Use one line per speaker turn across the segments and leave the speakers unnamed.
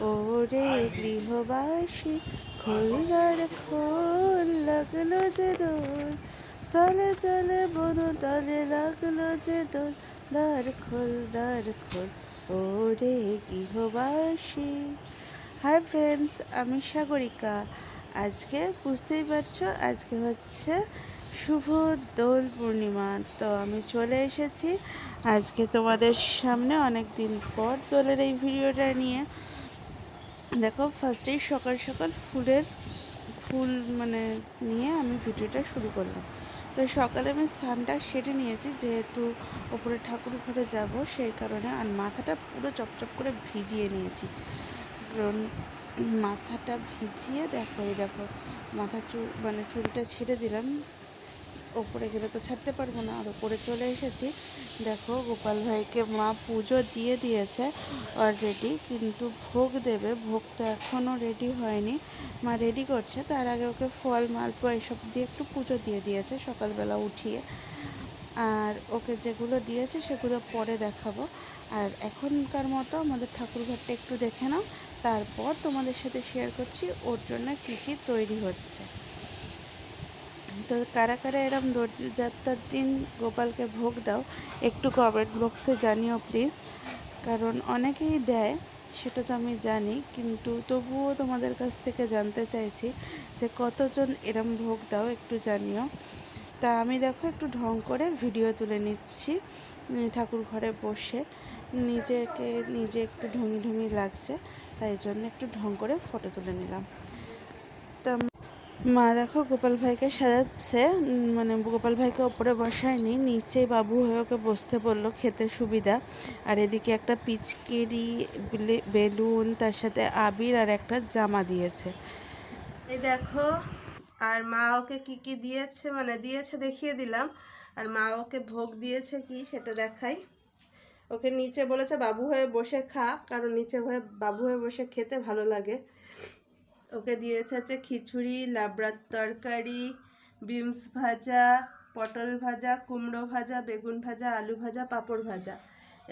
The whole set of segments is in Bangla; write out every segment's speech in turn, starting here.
ওরে গৃহবাসী খোলদার খোল, লাগল যে দোল। চলে চলে বন তলে, লাগল যে দোল। দ্বার খোল দ্বার খোল, ওরে গৃহবাসী। হাই ফ্রেন্ডস, আমি সাগরিকা। আজকে বুঝতেই পারছ, আজকে হচ্ছে শুভ দোল পূর্ণিমা। তো আমি চলে এসেছি আজকে তোমাদের সামনে অনেক দিন পর দোলের এই ভিডিওটা নিয়ে। দেখো ফার্স্টেই সকাল সকাল ফুলের ফুল মানে নিয়ে আমি ভিডিওটা শুরু করলাম। তো সকালে আমি স্নানটা সেরে নিয়েছি, যেহেতু ওপরে ঠাকুর ঘরে যাব, সেই কারণে আর মাথাটা পুরো চপচপ করে ভিজিয়ে নিয়েছি। কারণ মাথাটা ভিজিয়ে, দেখো, এই দেখো মাথা চুল মানে চুলটা ছেড়ে দিলাম। ওপরে গেলে তো ছাড়তে পারব না, আর ওপরে চলে এসেছি। দেখো, গোপাল ভাইকে মা পুজো দিয়ে দিয়েছে অলরেডি কিন্তু ভোগ দেবে, ভোগ তো এখনও রেডি হয়নি। মা রেডি করছে, তার আগে ওকে ফল, মালপোয়া এসব দিয়ে একটু পুজো দিয়ে দিয়েছে সকালবেলা উঠিয়ে। আর ওকে যেগুলো দিয়েছে সেগুলো পরে দেখাবো। আর এখনকার মতো আমাদের ঠাকুরঘরটা একটু দেখে নাও, তারপর তোমাদের সাথে শেয়ার করছি, ওর জন্য কী কী তৈরি হচ্ছে। তো কারা কারা এরম দোলযাত্রার দিন গোপালকে ভোগ দাও, একটু কমেন্ট বক্সে জানিও প্লিজ কারণ অনেকেই দেয়, সেটা তো আমি জানি, কিন্তু তবুও তোমাদের কাছ থেকে জানতে চাইছি যে কতজন এরম ভোগ দাও, একটু জানিও। তা আমি দেখো একটু ঢং করে ভিডিও তুলে নিচ্ছি ঠাকুর ঘরে বসে। নিজেকে, নিজে একটু ঢঙি ঢঙি লাগছে, তাই জন্য একটু ঢং করে ফটো তুলে নিলাম। তা মা দেখো গোপাল ভাইকে সাজাচ্ছে। মানে গোপাল ভাইকে ওপরে বসায়নি, নিচে বাবু হয়ে ওকে বসতে বলল খেতে সুবিধা। আর এদিকে একটা পিচকেরি বেলুন, তার সাথে আবির আর একটা জামা দিয়েছে।
এই দেখো, আর মা ওকে কি কি দিয়েছে? মানে দিয়েছে দেখিয়ে দিলাম। আর মা ওকে ভোগ দিয়েছে কি সেটা দেখাই। ওকে নিচে বলেছে বাবু হয়ে বসে খা, কারণ নিচে হয়ে বাবু হয়ে বসে খেতে ভালো লাগে। ওকে দিয়েছে হচ্ছে খিচুড়ি, লাবড়ার তরকারি, বিমস ভাজা, পটল ভাজা, কুমড়ো ভাজা, বেগুন ভাজা, আলু ভাজা, পাঁপড় ভাজা।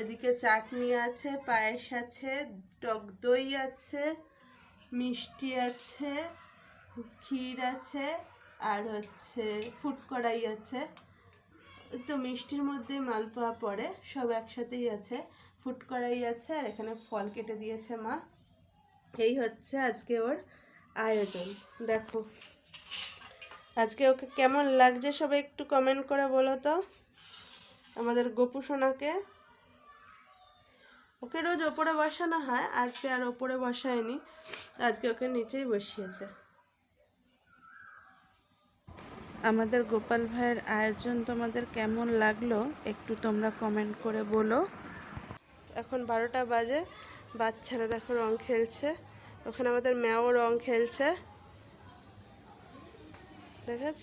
এদিকে চাটনি আছে, পায়েস আছে, টক দই আছে, মিষ্টি আছে, ক্ষীর আছে, আর হচ্ছে ফুড কড়াই আছে। তো মিষ্টির মধ্যে মালপোয়া পড়ে, সব একসাথেই আছে। ফুড কড়াই আছে, আর এখানে ফল কেটে দিয়েছে মা। এই হচ্ছে আজকে ওর আয়োজন, দেখো। আজকে ওকে কেমন লাগছে সবাই একটু কমেন্ট করে বলো তো। আমাদের গোপু সোনাকে। ওকে রোজ ওপরে বসানো হয়, আজকে আর ওপরে বসায়নি। আজকে ওকে নিচেই বসিয়েছে।
আমাদের গোপাল ভাইয়ের আয়োজন তোমাদের কেমন লাগল একটু তোমরা কমেন্ট করে বলো।
এখন বারোটা বাজে, বাচ্চারা দেখো রং খেলছে। ওখানে আমাদের ম্যাও রং খেলছে। দেখেছ?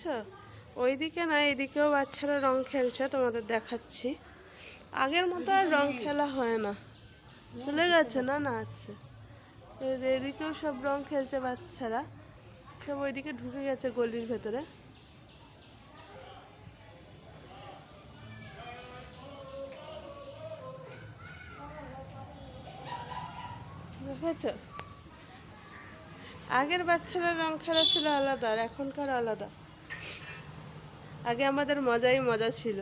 ওইদিকে না এইদিকেও বাচ্চারা রং খেলছে, তোমাদের দেখাচ্ছি। আগের মতো আর রং খেলা হয় না। চলে গেছে না না আছে এদিকেও সব রং খেলছে বাচ্চারা। সব ওইদিকে ঢুকে গেছে গলির ভেতরে। দেখেছ? আগের বাচ্চাদের রং খেলা ছিল আলাদা আর এখনকার আলাদা। আগে আমাদের মজাই মজা ছিল।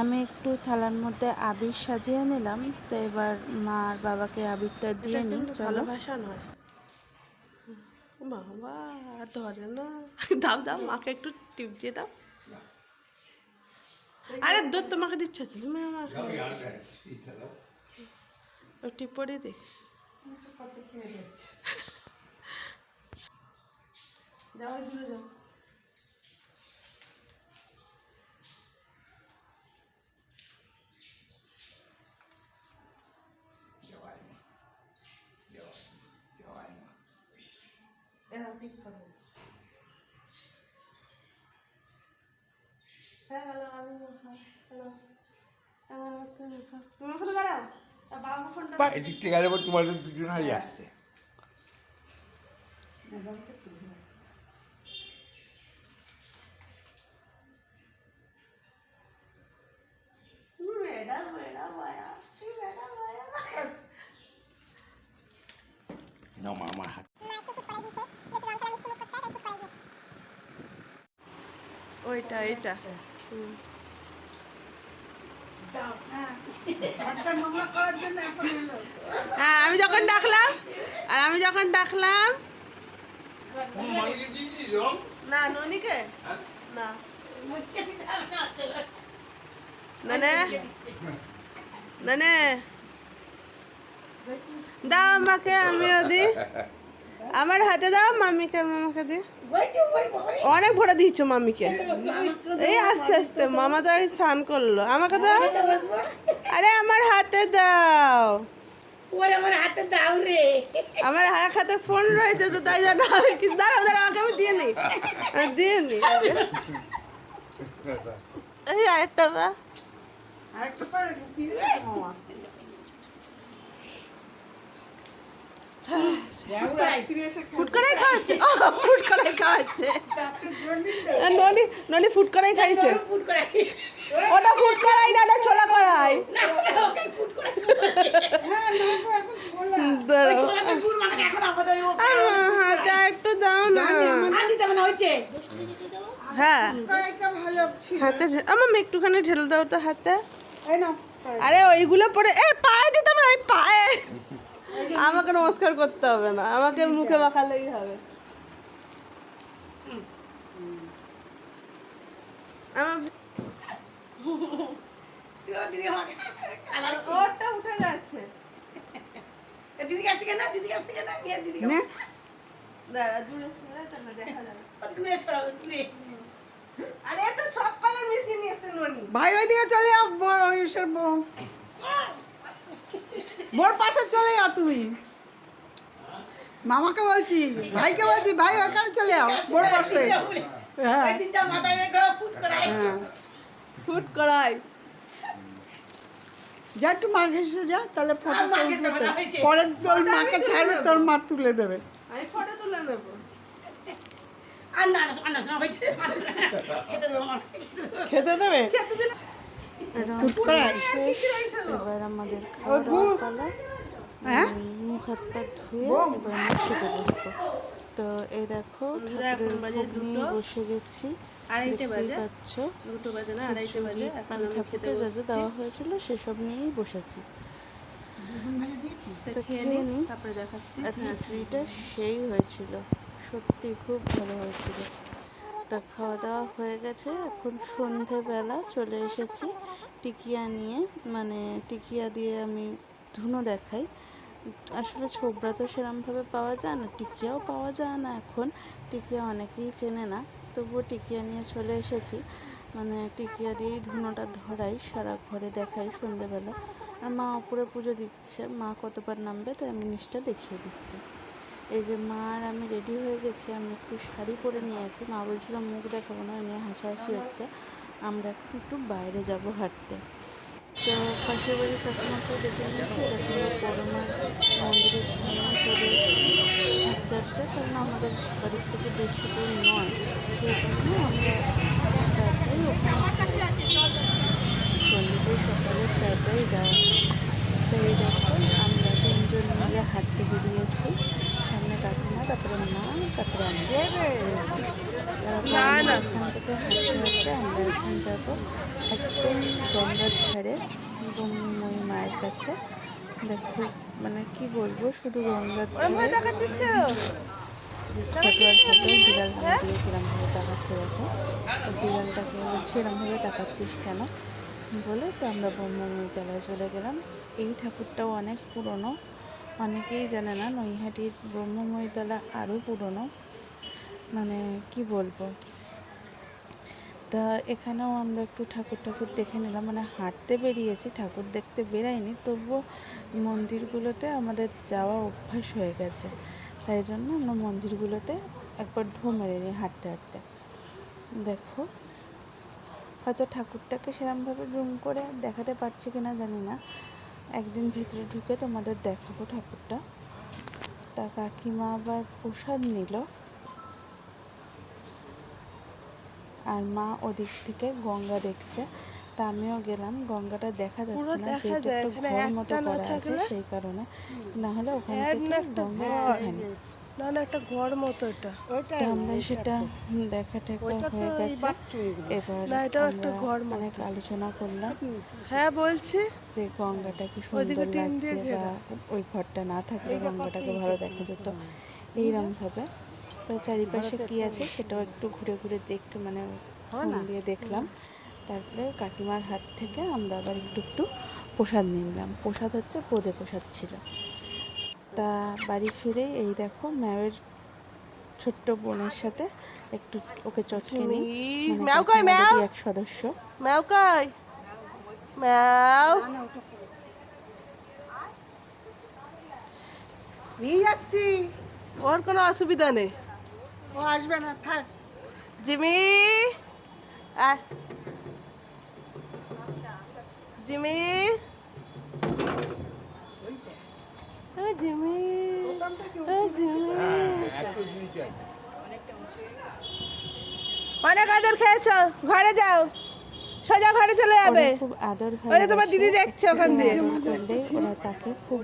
আমি একটু থালার মধ্যে আবির সাজিয়ে নিলাম তো এবার মা আর বাবাকে আবিরটা দিয়ে নিই চলো।
ভাষা নয়। বাবা ধরে না। দাও দাও মাকে একটু টিপ দিয়ে দাও। আরে দুধ তোমাকে দিচ্ছে তুমি আমার ও টিপ পরিয়ে দিই যাও দূরে যাও হ্যাঁ হ্যালো আমি হ্যালো। তুমি ওখানে দাঁড়াও। আর বাবু ফোনটা
এদিক থেকে গেলে তোমার দুজন হারিয়ে আসছে।
ম্যাডাম ম্যাডাম আয়া ম্যাডাম আয়া
না মা আমার হাত
ওইটা এটা হ্যাঁ আমি যখন ডাকলাম, আর আমি যখন ডাকলাম, না, ননিকে? না। নানে? নানে? দাও আমাকে আমিও দি আমার হাতে দাও মামিকে আর মামাকে দি অনেক ভরে দিচ্ছ মামিকে। এই আস্তে আস্তে মামা তো স্নান করল। আমাকে দাও। আরে আমার হাতে দাও।
আমার হাতে দাও রে।
আমার এক হাতে ফোন রয়েছে তো তাই জন্য আমি কিছু দাঁড়াও দাঁড়াও আমাকে আমি দিয়ে নি দিয়ে নি এই আরেকটা বা। ফুট করাই খাওয়াচ্ছে? ও ফুট করাই খাওয়াচ্ছে। ননি ননি ফুট করাই খাইছে?
ফুট করে
ওটা ফুট করাই না ওটা ছোলা করাই হাতে একটু দাও না। হ্যাঁ। হাতে আমার একটুখানি ঢেলে দাও তো হাতে। আরে ওইগুলো পরে এ পায়ে দিতাম না পায়ে। আমাকে নমস্কার করতে হবে না। আমাকে মুখে মাখালেই হবে। আমার
দিদি আমাকে কালার
ওরটা উঠে গেছে
দিদি কাছ থেকে না দিদি কাছ থেকে না নিয়ে দিদি
দাঁড়া দূরে সরে তাহলে দেখা যাবে।
দূরে সরো দূরে।
আরে তো সব কালার মিশিয়ে নিয়ে এসছে ননি।
ভাই ওইদিকে চলে যাও বড় ইসের বোর পাশে চলে যাও তুমি। মামাকে বলছি ভাইকে বলছি ভাই ওখানে চলে যাও বোর পাশে। হ্যাঁ।
ফুট
হ্যাঁ।
ফুট করাই।
যা একটু মার ঘেসে যা তাহলে ফটো। পরে তোর মাকে ছাড়বে তোর মা তুলে দেবে।
আমি ফটো তুলে নেব
খেতে দেবো?
খেতে দেবে।
এবার আমাদের খাওয়া পালা।
হ্যাঁ?
মুখ হাত পা ধুয়ে এবার আমরা খেতে বসবো। তো এই দেখো বসে গেছি।
আড়াইটে বাজে।
পাচ্ছ।
দুটো বাজে না? আড়াইটে বাজে।
খিচুড়ি,
এখন
পান
আমি খেতে
ঠাকুরকে যা যা দেওয়া হয়েছিল সেসব নিয়েই বসেছি।
তো খেয়ে নিই
আর খিচুড়িটা সেই হয়েছিল। সত্যি খুব ভালো হয়েছিল। তা খাওয়া দাওয়া হয়ে গেছে। এখন সন্ধেবেলা চলে এসেছি। টিকিয়া নিয়ে মানে টিকিয়া দিয়ে আমি ধুনো দেখাই। আসলে ছোবড়া তো সেরমভাবে পাওয়া যায় না, টিকিয়াও পাওয়া যায় না এখন। টিকিয়া অনেকেই চেনে না, তবুও টিকিয়া নিয়ে চলে এসেছি। মানে টিকিয়া দিয়েই ধুনোটা ধরাই, সারা ঘরে দেখাই সন্ধেবেলা। আর মা উপরে পুজো দিচ্ছে, মা কতবার নামবে তাই আমি নিচটা দেখিয়ে দিচ্ছি। এই যে মা আর আমি রেডি হয়ে গেছি, আমি একটু শাড়ি পরে নিয়েছি মা বলছিল, মুখ দেখাবো না নিয়ে হাসাহাসি হচ্ছে। আমরা এখন একটু বাইরে যাব হাঁটতে। তো পাশের বাড়ির কাকিমাকে দেখে নিয়েছি এরকম বড়মার মন্দিরের সামনে চলে হাঁটতে কারণ আমাদের বাড়ির থেকে বেশি দূর নয়, সেই জন্য আমরা তাড়াতাড়ি ওখানে সকালে তাড়াতাড়ি যাওয়া তো এই দেখো, আমরা তিনজন মিলে হাঁটতে বেরিয়েছি। সামনে কাকিমা, তারপরে মা, তারপরে আমি। আমরা গঙ্গার ধারে মায়ের কাছে মানে কি বলব শুধু ধারে দেখো তো বিড়ালটাকে বলছি এরমভাবে তাকাচ্ছিস কেন? বলে তো আমরা ব্রহ্মময়ী তলায় চলে গেলাম এই ঠাকুরটাও অনেক পুরনো অনেকেই জানে না নৈহাটির ব্রহ্মময়ী তলা আরও পুরনো মানে কি বলব? তা এখানেও আমরা একটু ঠাকুর ঠাকুর দেখে নিলাম। মানে হাঁটতে বেরিয়েছি, ঠাকুর দেখতে বেরাইনি, তবুও মন্দিরগুলোতে আমাদের যাওয়া অভ্যাস হয়ে গেছে। তাই জন্য আমরা মন্দিরগুলোতে একবার ঢু মেরে নিই হাঁটতে হাঁটতে। দেখো, হয়তো ঠাকুরটাকে সেরমভাবে জুম করে দেখাতে পারছি কি না জানি না। একদিন ভেতরে ঢুকে তোমাদের দেখাবো ঠাকুরটা। তা কাকিমা আবার প্রসাদ নিল। আর মা ওদিক থেকে গঙ্গা দেখছে। তা আমিও গেলাম গঙ্গাটা দেখা যাচ্ছে না যেহেতু একটা ঘর মতো করা আছে সেই কারণে। না হলে ওখান থেকে
একটা
গঙ্গা। একটুখানি
না না একটা ঘর মতো এটা।
আমরা সেটা দেখা টেকা হয়ে গেছে। এবার
না, এটাও একটা ঘর মতো।
অনেক আলোচনা করলাম।
হ্যাঁ বলছি।
যে গঙ্গাটা কি সুন্দর লাগছে বা ওই ঘরটা না থাকলে গঙ্গাটাকে ভালো দেখা যেত। এইরকম ভাবে। তো চারিপাশে কি আছে সেটাও একটু ঘুরে ঘুরে দেখতে মানে ফোন দিয়ে দেখলাম। তারপরে কাকিমার হাত থেকে আমরা আবার একটু একটু প্রসাদ নিলাম। প্রসাদ হচ্ছে বোঁদে প্রসাদ ছিল। তা বাড়ি ফিরে এই দেখো ম্যাওয়ের ছোট্ট বোনের সাথে একটু ওকে চটকে নিই। মানে? এক সদস্য।
ম্যাও কই? ম্যাও?
নিয়ে যাচ্ছি।
ওর কোনো অসুবিধা নেই।
ও আসবে না থাক।
জিমি? জিমি? জিমি?
আছে।
অনেক আদর খেয়েছ ঘরে যাও। সোজা ঘরে চলে যাবে।
খুব আদর
ওই যে তোমার দিদি দেখছে ওখান দিয়ে।
ওরা তাকে খুব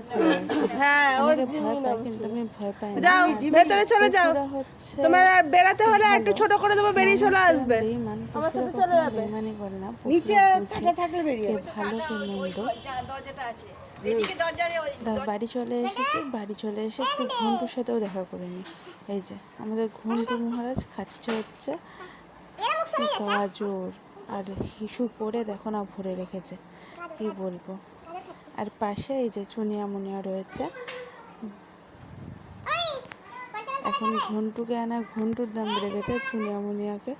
হ্যাঁ ওর
ভয় পায় কিন্তু আমি ভয় পাই না।
যাও ভেতরে চলে যাও।
হচ্ছে
তোমার আর বেড়াতে হলে একটু ছোট করে দেবো বেরিয়ে চলে আসবে। আমার সাথে চলে যাবে।
বেঈমানি করে না
নিচে কাটা থাকলে বেরিয়ে
ভালো কে মন্দ। তার বাড়ি চলে এসেছে বাড়ি চলে এসে একটু ঘন্টুর সাথেও দেখা করে নি। এই যে আমাদের ঘন্টু মহারাজ খাচ্ছে হচ্ছে গাজর। আর হিসু পরে দেখো না ভরে রেখেছে। কি বলব? আর পাশে এই যে চুনিয়া মুনিয়া রয়েছে। এখন ঘন্টুকে আনা, ঘন্টুর দাম বেড়ে গেছে চুনিয়া মুনিয়াকে।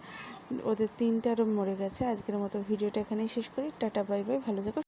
ওদের তিনটারও মরে গেছে। আজকের মতো ভিডিওটা এখানেই শেষ করি। টাটা, বাই বাই, ভালো থেকো।